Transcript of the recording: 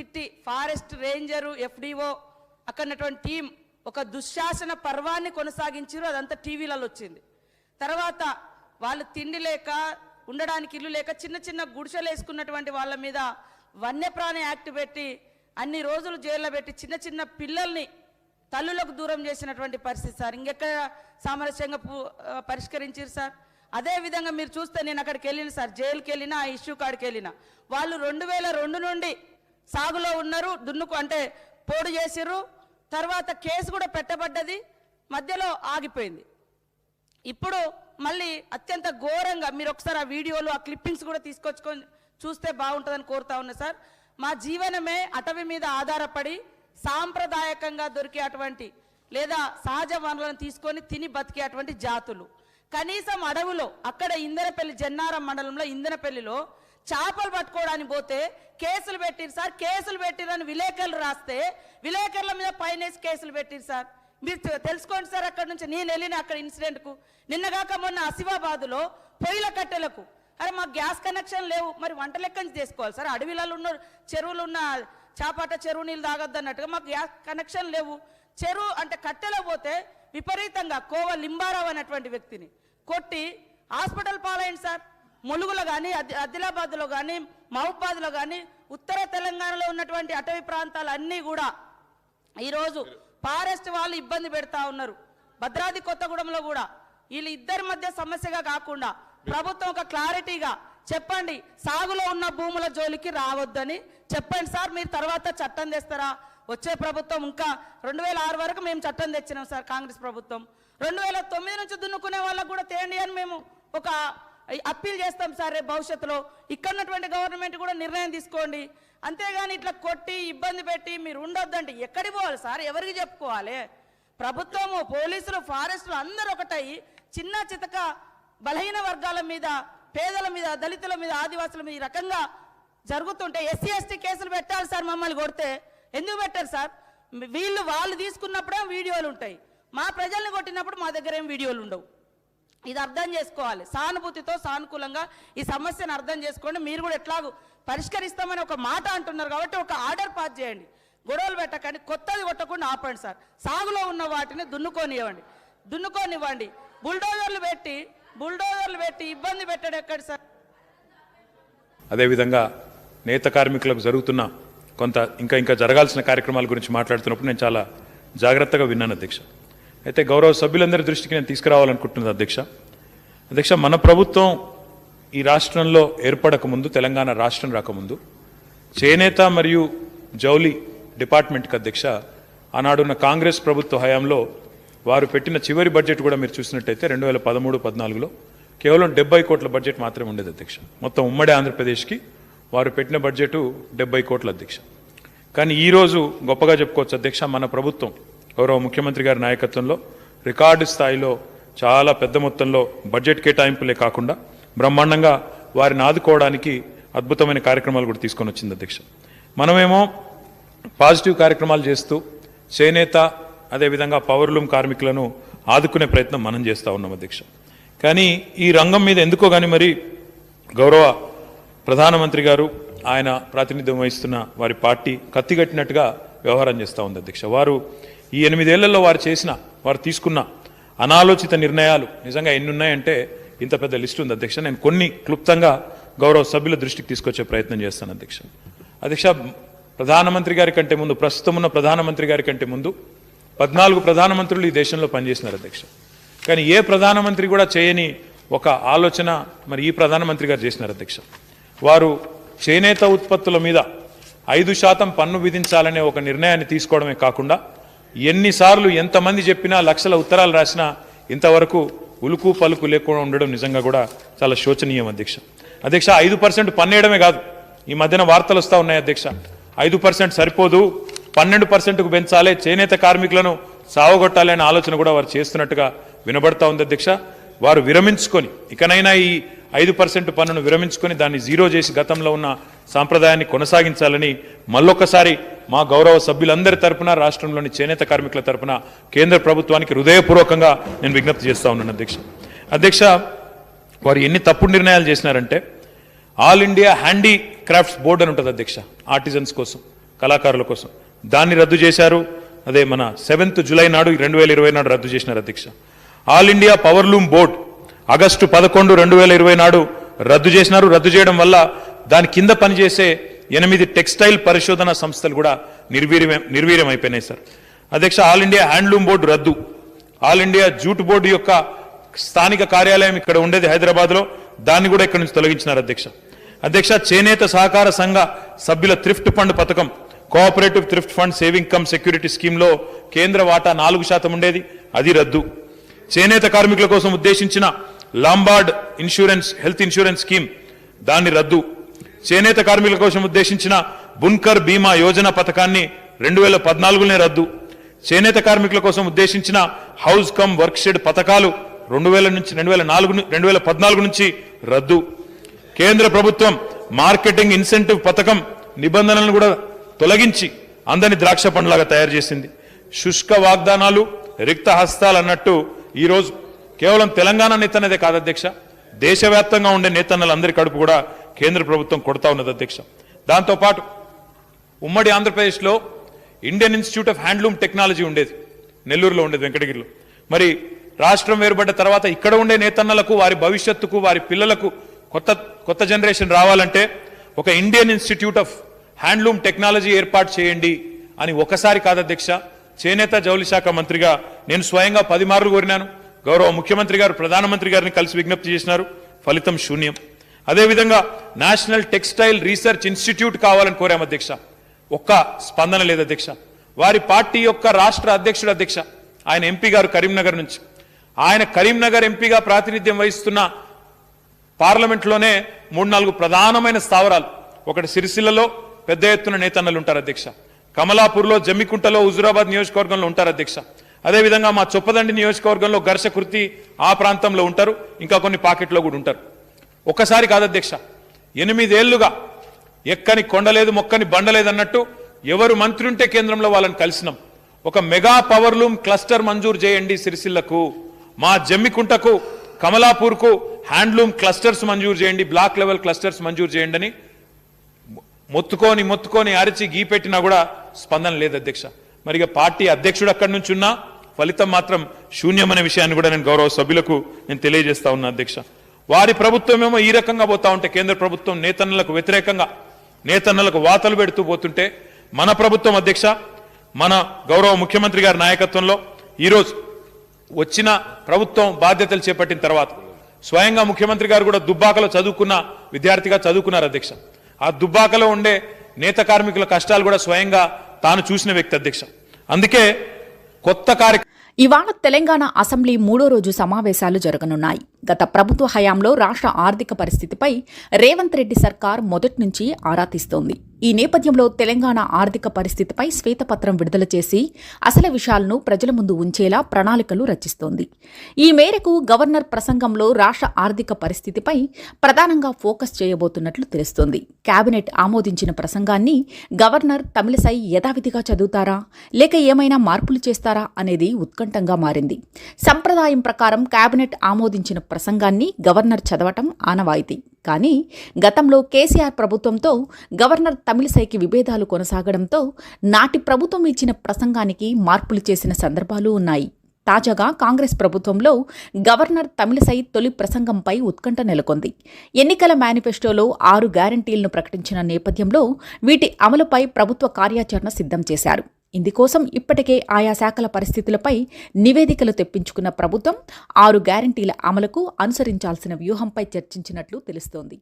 తిట్టి forest ranger FDO అక్కడ ఉన్నటువంటి టీం ఒక దుశ్శాసన పర్వాన్ని కొనసాగించారు అదంతా టీవీలలో వచ్చింది. తర్వాత వాళ్ళు తిండి లేక ఉండడానికి ఇల్లు లేక చిన్న చిన్న గుడిసెలు వేసుకున్నటువంటి వాళ్ళ మీద వన్యప్రాణి యాక్ట్ పెట్టి అన్ని రోజులు జైల్లో పెట్టి చిన్న చిన్న పిల్లల్ని తల్లులకు దూరం చేసినటువంటి పరిస్థితి సార్. ఇంకెక్కడ సామరస్యంగా పరిష్కరించారు సార్? అదే విధంగా మీరు చూస్తే నేను అక్కడికి వెళ్ళిన సార్ జైలుకి వెళ్ళినా ఆ ఇష్యూ కాడికి వెళ్ళినా. వాళ్ళు రెండు వేల రెండు నుండి సాగులో ఉన్నారు దున్నుకు అంటే పోడు చేసిర్రు. తర్వాత కేసు కూడా పెట్టబడ్డది మధ్యలో ఆగిపోయింది. ఇప్పుడు మళ్ళీ అత్యంత ఘోరంగా మీరు ఒకసారి ఆ వీడియోలు ఆ క్లిప్పింగ్స్ కూడా తీసుకొచ్చుకొని చూస్తే బాగుంటుందని కోరుతా ఉన్నా సార్. మా జీవనమే అటవీ మీద ఆధారపడి సాంప్రదాయకంగా దొరికే అటువంటి లేదా సహజ వనరులను తీసుకొని తిని బతికే అటువంటి జాతులు. కనీసం అడవులో అక్కడ ఇందనపల్లి జన్నారం మండలంలో ఇందనపల్లిలో చేపలు పట్టుకోవడానికి పోతే కేసులు పెట్టిరు సార్ కేసులు పెట్టిరని విలేకరులు రాస్తే విలేకరుల మీద పైన కేసులు పెట్టిరు సార్. మీరు తెలుసుకోండి సార్ అక్కడ నుంచి నేను వెళ్ళిన అక్కడ ఇన్సిడెంట్కు. నిన్నగాక మొన్న ఆసిఫాబాదులో పొయ్యిల కట్టెలకు. అరే మాకు గ్యాస్ కనెక్షన్ లేవు. మరి వంట లెక్క చేసుకోవాలి సార్. అడవిలలో ఉన్న చెరువులు ఉన్న చేపట చెరువు నీళ్ళు తాగొద్దు అన్నట్టుగా మాకు గ్యాస్ కనెక్షన్ లేవు. చెరువు అంటే కట్టెలో పోతే విపరీతంగా కోవ లింబారావు అనేటువంటి వ్యక్తిని కొట్టి హాస్పిటల్ పాలైంది సార్. ములుగులో కానీ ఆదిలాబాద్లో కానీ మహబాద్లో కానీ ఉత్తర తెలంగాణలో ఉన్నటువంటి అటవీ ప్రాంతాలు అన్నీ కూడా ఈరోజు ఫారెస్ట్ వాళ్ళు ఇబ్బంది పెడతా ఉన్నారు. భద్రాద్రి కొత్తగూడెంలో కూడా. వీళ్ళు ఇద్దరి మధ్య సమస్యగా కాకుండా ప్రభుత్వం ఒక క్లారిటీగా చెప్పండి సాగులో ఉన్న భూముల జోలికి రావద్దని చెప్పండి సార్ మీరు తర్వాత చట్టం తెస్తారా? వచ్చే ప్రభుత్వం ఇంకా రెండు వేల ఆరు వరకు మేము చట్టం తెచ్చినాం సార్ కాంగ్రెస్ ప్రభుత్వం. రెండు వేల తొమ్మిది నుంచి దున్నుకునే వాళ్ళకు కూడా తేండి అని మేము ఒక అప్పీల్ చేస్తాం సార్ రేపు భవిష్యత్తులో. ఇక్కడ ఉన్నటువంటి గవర్నమెంట్ కూడా నిర్ణయం తీసుకోండి. అంతేగాని ఇట్లా కొట్టి ఇబ్బంది పెట్టి మీరు ఉండొద్దంటే ఎక్కడికి పోవాలి సార్? ఎవరికి చెప్పుకోవాలి? ప్రభుత్వము పోలీసులు ఫారెస్టులు అందరూ ఒకటై చిన్న చితక బలహీన వర్గాల మీద పేదల మీద దళితుల మీద ఆదివాసుల మీద ఈ రకంగా జరుగుతుంటే ఎస్సీ ఎస్టీ కేసులు పెట్టాలి సార్ మమ్మల్ని కొడితే. ఎందుకు పెట్టారు సార్? వీళ్ళు వాళ్ళు తీసుకున్నప్పుడే వీడియోలు ఉంటాయి. మా ప్రజల్ని కొట్టినప్పుడు మా దగ్గర ఏం వీడియోలు ఉండవు. ఇది అర్థం చేసుకోవాలి. సానుభూతితో సానుకూలంగా ఈ సమస్యను అర్థం చేసుకోండి. మీరు కూడా ఎట్లాగూ పరిష్కరిస్తామని ఒక మాట అంటున్నారు కాబట్టి ఒక ఆర్డర్ పాస్ చేయండి. గొడవలు పెట్టకండి. కొత్తది కొట్టకుండా ఆపండి సార్. సాగులో ఉన్న వాటిని దున్నుకోనివ్వండి. దున్నుకోనివ్వండి. బుల్డోజర్లు పెట్టి బుల్డోజర్లు పెట్టి ఇబ్బంది పెట్టడం ఎక్కడ సార్? అదేవిధంగా నేత కార్మికులకు జరుగుతున్న కొంత ఇంకా ఇంకా జరగాల్సిన కార్యక్రమాల గురించి మాట్లాడుతున్నప్పుడు నేను చాలా జాగ్రత్తగా విన్నాను అధ్యక్ష. అయితే గౌరవ సభ్యులందరి దృష్టికి నేను తీసుకురావాలనుకుంటున్నాను అధ్యక్ష. అధ్యక్ష మన ప్రభుత్వం ఈ రాష్ట్రంలో ఏర్పడక ముందు తెలంగాణ రాష్ట్రం రాకముందు చేనేత మరియు జౌలి డిపార్ట్మెంట్కి అధ్యక్ష ఆనాడున్న కాంగ్రెస్ ప్రభుత్వ హయాంలో వారు పెట్టిన చివరి బడ్జెట్ కూడా మీరు చూసినట్టయితే రెండు వేల పదమూడు పద్నాలుగులో కేవలం డెబ్బై కోట్ల బడ్జెట్ మాత్రమే ఉండేది అధ్యక్ష. మొత్తం ఉమ్మడి ఆంధ్రప్రదేశ్కి వారు పెట్టిన బడ్జెట్ డెబ్బై కోట్ల అధ్యక్ష. కానీ ఈరోజు గొప్పగా చెప్పుకోవచ్చు అధ్యక్ష మన ప్రభుత్వం గౌరవ ముఖ్యమంత్రి గారి నాయకత్వంలో రికార్డు స్థాయిలో చాలా పెద్ద మొత్తంలో బడ్జెట్ కేటాయింపులే కాకుండా బ్రహ్మాండంగా వారిని ఆదుకోవడానికి అద్భుతమైన కార్యక్రమాలు కూడా తీసుకొని వచ్చింది అధ్యక్ష. మనమేమో పాజిటివ్ కార్యక్రమాలు చేస్తూ చేనేత అదేవిధంగా పవర్లూమ్ కార్మికులను ఆదుకునే ప్రయత్నం మనం చేస్తూ ఉన్నాం అధ్యక్ష. కానీ ఈ రంగం మీద ఎందుకో కానీ మరి గౌరవ ప్రధానమంత్రి గారు ఆయన ప్రాతినిధ్యం వహిస్తున్న వారి పార్టీ కత్తిగట్టినట్టుగా వ్యవహారం చేస్తూ ఉంది అధ్యక్ష. వారు ఈ ఎనిమిదేళ్ళలో వారు చేసిన వారు తీసుకున్న అనాలోచిత నిర్ణయాలు నిజంగా ఎన్ని ఉన్నాయంటే ఇంత పెద్ద లిస్టు ఉంది అధ్యక్ష. నేను కొన్ని క్లుప్తంగా గౌరవ సభ్యుల దృష్టికి తీసుకొచ్చే ప్రయత్నం చేస్తాను అధ్యక్ష. అధ్యక్ష ప్రధానమంత్రి గారి కంటే ముందు ప్రస్తుతం ఉన్న ప్రధానమంత్రి గారి కంటే ముందు పద్నాలుగు ప్రధానమంత్రులు ఈ దేశంలో పనిచేసినారు అధ్యక్ష. కానీ ఏ ప్రధానమంత్రి కూడా చేయని ఒక ఆలోచన మరి ఈ ప్రధానమంత్రి గారు చేసినారు అధ్యక్ష. వారు చేనేత ఉత్పత్తుల మీద ఐదు శాతం పన్ను విధించాలనే ఒక నిర్ణయాన్ని తీసుకోవడమే కాకుండా ఎన్నిసార్లు ఎంతమంది చెప్పినా లక్షల ఉత్తరాలు రాసినా ఇంతవరకు ఉలుకు పలుకు లేకుండా ఉండడం నిజంగా కూడా చాలా శోచనీయం అధ్యక్ష. అధ్యక్ష ఐదు పర్సెంట్ పన్నేయడమే కాదు. ఈ మధ్యన వార్తలు వస్తూ ఉన్నాయి అధ్యక్ష. ఐదు పర్సెంట్ సరిపోదు. పన్నెండు పర్సెంట్కు పెంచాలి. చేనేత కార్మికులను సావగొట్టాలి అనే ఆలోచన కూడా వారు చేస్తున్నట్టుగా వినబడతా ఉంది అధ్యక్ష. వారు విరమించుకొని ఇకనైనా ఈ ఐదు పర్సెంట్ పన్నును విరమించుకొని దాన్ని జీరో చేసి గతంలో ఉన్న సాంప్రదాయాన్ని కొనసాగించాలని మళ్ళొకసారి మా గౌరవ సభ్యులందరి తరపున రాష్ట్రంలోని చేనేత కార్మికుల తరపున కేంద్ర ప్రభుత్వానికి హృదయపూర్వకంగా నేను విజ్ఞప్తి చేస్తా ఉన్నాను అధ్యక్ష. అధ్యక్ష వారు ఎన్ని తప్పుడు నిర్ణయాలు చేసినారంటే all India handicrafts board అని ఉంటుంది అధ్యక్ష ఆర్టిజన్స్ కోసం కళాకారుల కోసం. దాన్ని రద్దు చేశారు. అదే మన సెవెంత్ జూలై నాడు రెండు వేల ఇరవై నాడు రద్దు చేసినారు అధ్యక్ష. All India powerloom board August పదకొండు రెండు వేల ఇరవై నాడు రద్దు చేసినారు. రద్దు చేయడం వల్ల దాని కింద పనిచేసే ఎనిమిది టెక్స్టైల్ పరిశోధన సంస్థలు కూడా నిర్వీర్యం నిర్వీర్యం అయిపోయినాయి సార్. అధ్యక్ష ఆల్ ఇండియా హ్యాండ్లూమ్ బోర్డు రద్దు. ఆల్ ఇండియా జూట్ బోర్డు యొక్క స్థానిక కార్యాలయం ఇక్కడ ఉండేది హైదరాబాద్లో. దాన్ని కూడా ఇక్కడ నుంచి తొలగించినారు అధ్యక్ష. అధ్యక్ష చేనేత సహకార సంఘ సభ్యుల థ్రిఫ్ట్ ఫండ్ పథకం cooperative thrift fund saving cum security స్కీమ్లో కేంద్ర వాటా నాలుగు శాతం ఉండేది. అది రద్దు. చేనేత కార్మికుల కోసం ఉద్దేశించిన Lombard insurance health insurance scheme దాన్ని రద్దు. చేనేత కార్మికుల కోసం ఉద్దేశించిన బున్కర్ బీమా యోజన పథకాన్ని రెండు వేల పద్నాలుగునే రద్దు. చేనేత కార్మికుల కోసం ఉద్దేశించిన హౌస్ కమ్ వర్క్ షెడ్ పథకాలు రెండు వేల నుంచి రెండు వేల నాలుగు రెండు వేల పద్నాలుగు నుంచి రద్దు. కేంద్ర ప్రభుత్వం మార్కెటింగ్ ఇన్సెంటివ్ పథకం నిబంధనలను కూడా తొలగించి అందరిని ద్రాక్ష పండులాగా తయారు చేసింది. శుష్క వాగ్దానాలు రిక్త హస్తాలు అన్నట్టు ఈరోజు కేవలం తెలంగాణ నేతన్నదే కాదు అధ్యక్ష. దేశవ్యాప్తంగా ఉండే నేతన్నలందరి కడుపు కూడా కేంద్ర ప్రభుత్వం కొడతా ఉన్నది అధ్యక్ష. దాంతోపాటు ఉమ్మడి ఆంధ్రప్రదేశ్లో Indian institute of handloom technology ఉండేది నెల్లూరులో ఉండేది వెంకటగిరిలో. మరి రాష్ట్రం వేరుపడ్డ తర్వాత ఇక్కడ ఉండే నేతన్నలకు వారి భవిష్యత్తుకు వారి పిల్లలకు కొత్త కొత్త జనరేషన్ రావాలంటే ఒక Indian institute of handloom technology ఏర్పాటు చేయండి అని ఒకసారి కాదు అధ్యక్ష చేనేత జౌలి శాఖ మంత్రిగా నేను స్వయంగా పది మార్లు కోరినాను. గౌరవ ముఖ్యమంత్రి గారు ప్రధానమంత్రి గారిని కలిసి విజ్ఞప్తి చేసినారు. ఫలితం శూన్యం. అదేవిధంగా నేషనల్ టెక్స్టైల్ రీసెర్చ్ ఇన్స్టిట్యూట్ కావాలని కోరాం అధ్యక్ష. ఒక్క స్పందన లేదు అధ్యక్ష. వారి పార్టీ యొక్క రాష్ట్ర అధ్యక్షుడు అధ్యక్ష ఆయన ఎంపీ గారు కరీంనగర్ నుంచి. ఆయన కరీంనగర్ ఎంపీగా ప్రాతినిధ్యం వహిస్తున్న పార్లమెంట్లోనే మూడు నాలుగు ప్రధానమైన స్థావరాలు. ఒకటి సిరిసిల్లలో పెద్ద ఎత్తున నేతన్నలు ఉంటారు అధ్యక్ష. కమలాపూర్లో జమ్మికుంటలో హుజురాబాద్ నియోజకవర్గంలో ఉంటారు అధ్యక్ష. అదేవిధంగా మా చొప్పదండి నియోజకవర్గంలో ఘర్షకృతి ఆ ప్రాంతంలో ఉంటారు. ఇంకా కొన్ని పాకెట్లో కూడా ఉంటారు. ఒక్కసారి కాదు అధ్యక్ష ఎనిమిదేళ్ళుగా ఎక్కని కొండలేదు మొక్కని బండలేదు అన్నట్టు ఎవరు మంత్రి ఉంటే కేంద్రంలో వాళ్ళని కలిసినాం. ఒక మెగా పవర్లూమ్ క్లస్టర్ మంజూరు చేయండి సిరిసిల్లకు మా జమ్మికుంటకు కమలాపూర్కు హ్యాండ్లూమ్ క్లస్టర్స్ మంజూరు చేయండి బ్లాక్ లెవెల్ క్లస్టర్స్ మంజూరు చేయండి అని మొత్తుకొని మొత్తుకొని అరిచి గీ పెట్టినా కూడా స్పందన లేదు అధ్యక్ష. మరి పార్టీ అధ్యక్షుడు అక్కడి నుంచి ఉన్నా ఫలితం మాత్రం శూన్యమనే విషయాన్ని కూడా నేను గౌరవ సభ్యులకు నేను తెలియజేస్తా ఉన్నా అధ్యక్ష. వారి ప్రభుత్వం ఏమో ఈ రకంగా పోతా ఉంటే కేంద్ర ప్రభుత్వం నేతన్నలకు వ్యతిరేకంగా నేతన్నలకు వాతలు పెడుతూ పోతుంటే మన ప్రభుత్వం అధ్యక్ష మన గౌరవ ముఖ్యమంత్రి గారి నాయకత్వంలో ఈరోజు వచ్చిన ప్రభుత్వం బాధ్యతలు చేపట్టిన తర్వాత స్వయంగా ముఖ్యమంత్రి గారు కూడా దుబ్బాకలో చదువుకున్న విద్యార్థిగా చదువుకున్నారు అధ్యక్ష. ఆ దుబ్బాకలో ఉండే నేత కార్మికుల కష్టాలు కూడా స్వయంగా తాను చూసిన వ్యక్తి అధ్యక్ష. అందుకే కొత్త కార్యక్రమం ఇవాళ తెలంగాణ అసెంబ్లీ మూడో రోజు సమావేశాలు జరగనున్నాయి. గత ప్రభుత్వ హయాంలో రాష్ట్ర ఆర్థిక పరిస్థితిపై రేవంత్ రెడ్డి సర్కార్ మొదటి నుంచి ఆరా తీస్తోంది. ఈ నేపథ్యంలో తెలంగాణ ఆర్థిక పరిస్థితిపై శ్వేతపత్రం విడుదల చేసి అసలు విషయాలను ప్రజల ముందు ఉంచేలా ప్రణాళికలు రచిస్తోంది. ఈ మేరకు గవర్నర్ ప్రసంగంలో రాష్ట్ర ఆర్థిక పరిస్థితిపై ప్రధానంగా ఫోకస్ చేయబోతున్నట్లు తెలుస్తోంది. కేబినెట్ ఆమోదించిన ప్రసంగాన్ని గవర్నర్ తమిళసై యథావిధిగా చదువుతారా లేక ఏమైనా మార్పులు చేస్తారా అనేది ఉత్కంఠంగా మారింది. సంప్రదాయం ప్రకారం కేబినెట్ ఆమోదించిన ప్రసంగాన్ని గవర్నర్ చదవటం ఆనవాయితీ. కానీ గతంలో కేసీఆర్ ప్రభుత్వంతో గవర్నర్ తమిళసైకి విభేదాలు కొనసాగడంతో నాటి ప్రభుత్వం ఇచ్చిన ప్రసంగానికి మార్పులు చేసిన సందర్భాలు ఉన్నాయి. తాజాగా కాంగ్రెస్ ప్రభుత్వంలో గవర్నర్ తమిళసై తొలి ప్రసంగంపై ఉత్కంఠ నెలకొంది. ఎన్నికల మేనిఫెస్టోలో ఆరు గ్యారంటీలను ప్రకటించిన నేపథ్యంలో వీటి అమలుపై ప్రభుత్వ కార్యాచరణ సిద్ధం చేశారు. ఇందుకోసం ఇప్పటికే ఆయా శాఖల పరిస్థితులపై నివేదికలు తెప్పించుకున్న ప్రభుత్వం ఆరు గ్యారంటీల అమలుకు అనుసరించాల్సిన వ్యూహంపై చర్చించినట్లు తెలుస్తోంది.